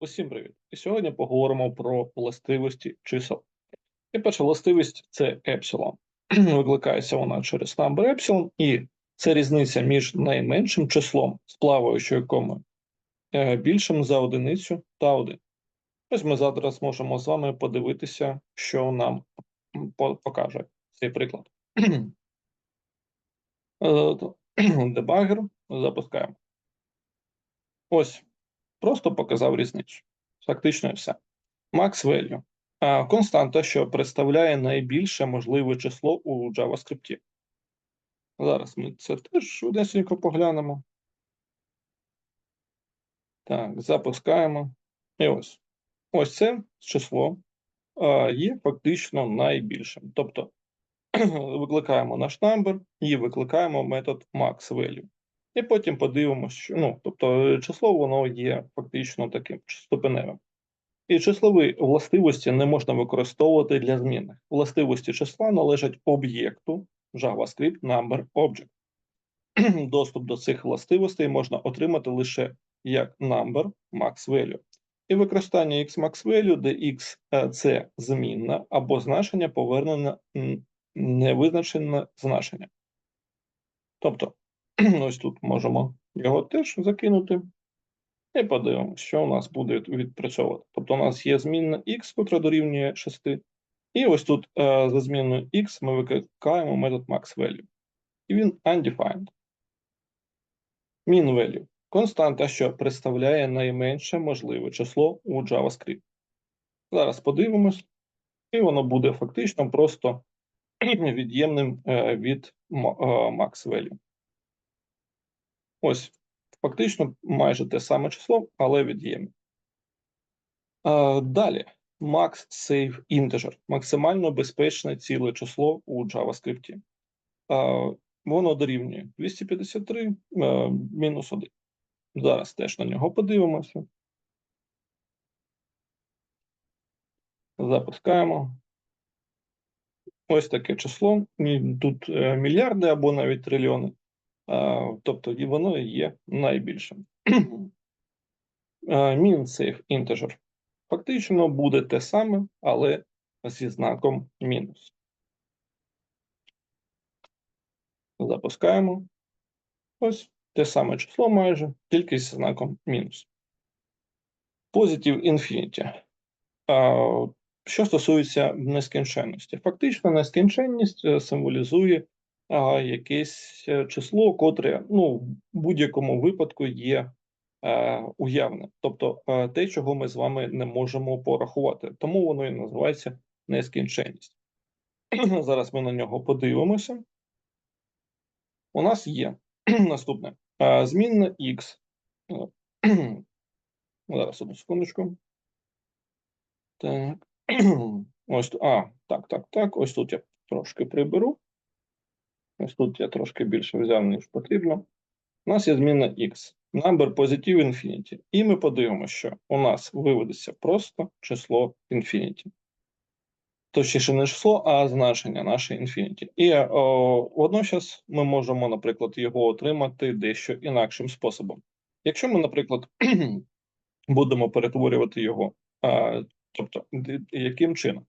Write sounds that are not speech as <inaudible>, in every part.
Усім привіт! І сьогодні поговоримо про властивості чисел. І перша властивість це епсилон. <clears throat> Викликається вона через number епсилон, і це різниця між найменшим числом з плаваючою е, більшим за одиницю та один. Ось ми зараз можемо з вами подивитися, що нам покаже цей приклад. <clears throat> Е, <clears throat> Дебагер запускаємо. Ось просто показав різницю. Фактично все. Max value. Константа, що представляє найбільше можливе число у JavaScript. Зараз ми це теж швидесенько поглянемо. Так, запускаємо. І ось. Ось це число є фактично найбільшим. Тобто <clears throat> викликаємо наш number і викликаємо метод maxValue. І потім подивимося, що ну, тобто число воно є фактично таким ступеневим. І числові властивості не можна використовувати для змінних. Властивості числа належать об'єкту JavaScript Number Object. <clears throat> Доступ до цих властивостей можна отримати лише як number max value. І використання x max value, де x е, це змінна або значення повернене невизначене значення. Тобто, <clears throat> ось тут можемо його теж закинути. І подивимося, що у нас буде відпрацьовувати. Тобто у нас є змінна x, котра дорівнює 6. І ось тут е, за змінною x ми викликаємо метод maxValue. І він undefined. MinValue – константа, що представляє найменше можливе число у JavaScript. Зараз подивимось, і воно буде фактично просто <clears throat> від'ємним е, від е, maxValue. Ось фактично майже те саме число, але від'ємне. Далі max save integer максимально безпечне ціле число у JavaScript. Воно дорівнює 253 е, мінус 1. Зараз теж на нього подивимося. Запускаємо. Ось таке число. Тут е, мільярди або навіть трильйони. Тобто воно є найбільшим. Е, Min save integer фактично буде те саме, але зі знаком мінус. Запускаємо. Ось те саме число майже, тільки зі знаком мінус. Positive infinity. Що стосується нескінченності, фактично нескінченність е, символізує а, якесь е, число, котре ну, в будь-якому випадку є е, уявне, тобто е, те, чого ми з вами не можемо порахувати. Тому воно і називається нескінченність. <clears throat> Зараз ми на нього подивимося. У нас є <clears throat> наступне е, змінна x. <clears throat> Зараз одну секундочку. Так. Ось. А, так, так, так. Ось тут я трошки приберу. Ось тут я трошки більше взяв, ніж потрібно. У нас є зміна x. Number positive infinity. І ми подивимося, що у нас виведеться просто число infinity. Точніше, не число, а значення наше infinity. І о, водночас ми можемо, наприклад, його отримати дещо інакшим способом. Якщо ми, наприклад, <clears throat> будемо перетворювати його, а, тобто, яким чином?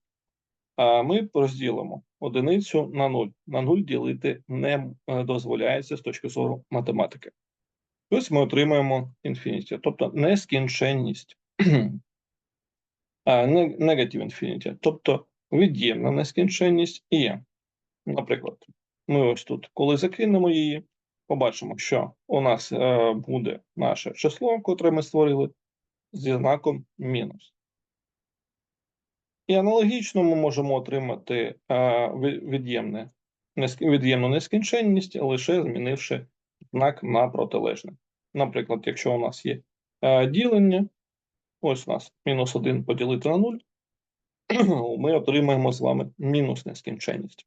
А, ми розділимо одиницю на 0. На 0 ділити не е, дозволяється з точки зору математики. Ось ми отримаємо infinity, тобто нескінченність. <clears throat> А, не- Negative infinity, тобто від'ємна нескінченність і, наприклад, ми ось тут, коли закинемо її, побачимо, що у нас е, буде наше число, котре ми створили, зі знаком мінус. І аналогічно ми можемо отримати е, від'ємне, від'ємну нескінченність, лише змінивши знак на протилежне. Наприклад, якщо у нас є е, ділення, ось у нас мінус 1 поділити на 0, <clears throat> ми отримаємо з вами мінус нескінченність.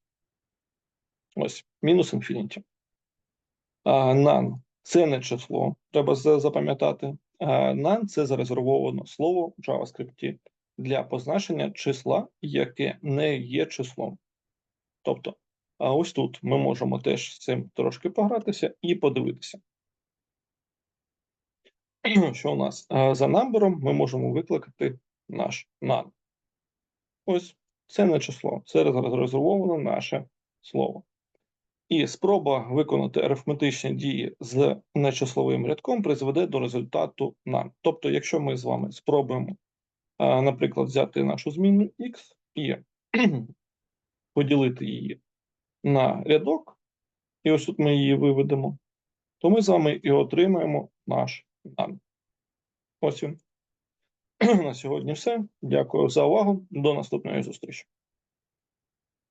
Ось, мінус інфініті. None – це не число, треба запам'ятати. None – це зарезервовано слово в JavaScript для позначення числа, яке не є числом. Тобто, а ось тут ми можемо теж з цим трошки погратися і подивитися. <clears throat> що у нас за number ми можемо викликати наш none. Ось це не число, це зарезервовано наше слово. І спроба виконати арифметичні дії з нечисловим рядком призведе до результату none. Тобто, якщо ми з вами спробуємо, наприклад, взяти нашу зміну x і <clears throat> поділити її на рядок, і ось тут ми її виведемо, то ми з вами і отримаємо наш даний. Ось він. <clears throat> На сьогодні все. Дякую за увагу. До наступної зустрічі.